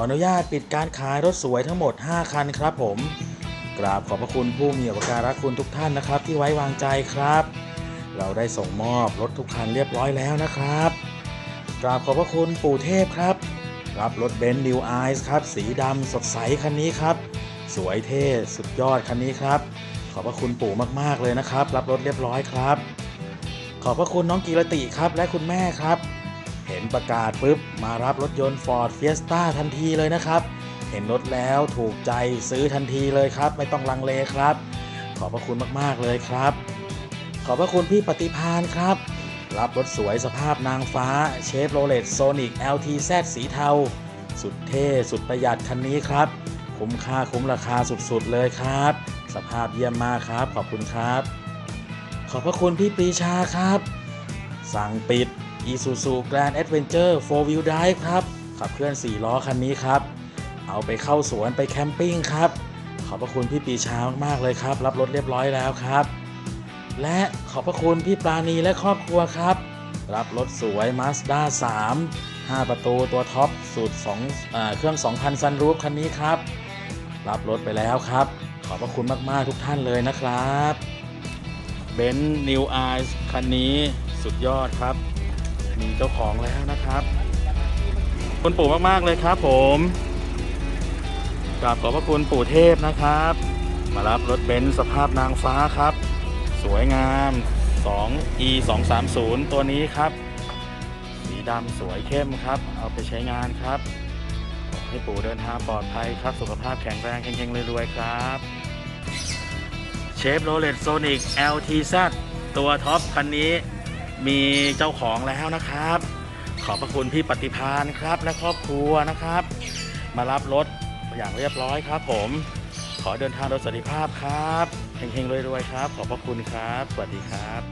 ออนุญาตปิดการขายรถสวยทั้งหมด 5 คันครับผม กราบขอบพระคุณผู้มีอุปการะคุณทุกท่านนะครับ ที่ไว้วางใจครับ เราได้ส่งมอบรถทุกคันเรียบร้อยแล้วนะครับ กราบขอบพระคุณปู่เทพครับ รับรถเบนซ์นิวไอส์ครับ สีดำสดใสคันนี้ครับ สวยเท่สุดยอดคันนี้ครับ ขอบพระคุณปู่มากๆเลยนะครับ รับรถเรียบร้อยครับ ขอบพระคุณน้องกีรติครับ และคุณแม่ครับ เห็นประกาศปุ๊บ มารับรถยนต์ Ford Fiesta ทันทีเลยนะครับ เห็นรถแล้วถูกใจซื้อทันทีเลยครับ ไม่ต้องลังเลครับ ขอบพระคุณมากๆเลยครับ ขอบพระคุณพี่ปฏิพานครับ รับรถสวยสภาพนางฟ้าเชฟโรเลตโซนิก LTZ สีเทา สุดเท่ สุดประหยัดคันนี้ครับ คุ้มค่าคุ้มราคาสุดๆเลยครับ สภาพเยี่ยมมากครับ ขอบคุณครับ ขอบพระคุณพี่ปรีชาครับ สั่งปิด Isuzu Grand Adventure 4 Wheel Drive ครับ ขับเคลื่อน 4 ล้อคันนี้ครับ เอาไปเข้าสวนไปแคมปิ้งครับ ขอบพระคุณพี่ปีชามากๆเลยครับ รับรถเรียบร้อยแล้วครับ และขอบพระคุณพี่ปราณีและครอบครัวครับ รับรถสวย Mazda 3 5 ประตูตัวท็อปสูตร2อ่าเครื่อง 2,000 ซันรูฟคันนี้ครับ รับรถไปแล้วครับ ขอบพระคุณมากๆทุกท่านเลยนะครับเบนซ์ New Eyes คันนี้สุดยอดครับ มีเจ้าของแล้วนะครับคุณปู่มากๆเลยครับ ผมกราบขอบพระคุณปู่เทพนะครับ มารับรถเบนซ์สภาพนางฟ้าครับ สวยงาม 2 e 2 3 0ตัวนี้ครับ สีดำสวยเข้มครับ เอาไปใช้งานครับ ให้ปู่เดินทางปลอดภัยครับ สุขภาพแข็งแรงเฮงๆรวยๆครับเชฟโรเลตโซนิก LTZ ตัวท็อปคันนี้ มีเจ้าของแล้วนะครับ ขอบพระคุณพี่ปฏิพานครับ และครอบครัวนะครับ มารับรถอย่างเรียบร้อยครับผม ขอเดินทางโดยสวัสดิภาพครับเฮงๆรวยๆครับ ขอบพระคุณครับ สวัสดีครับ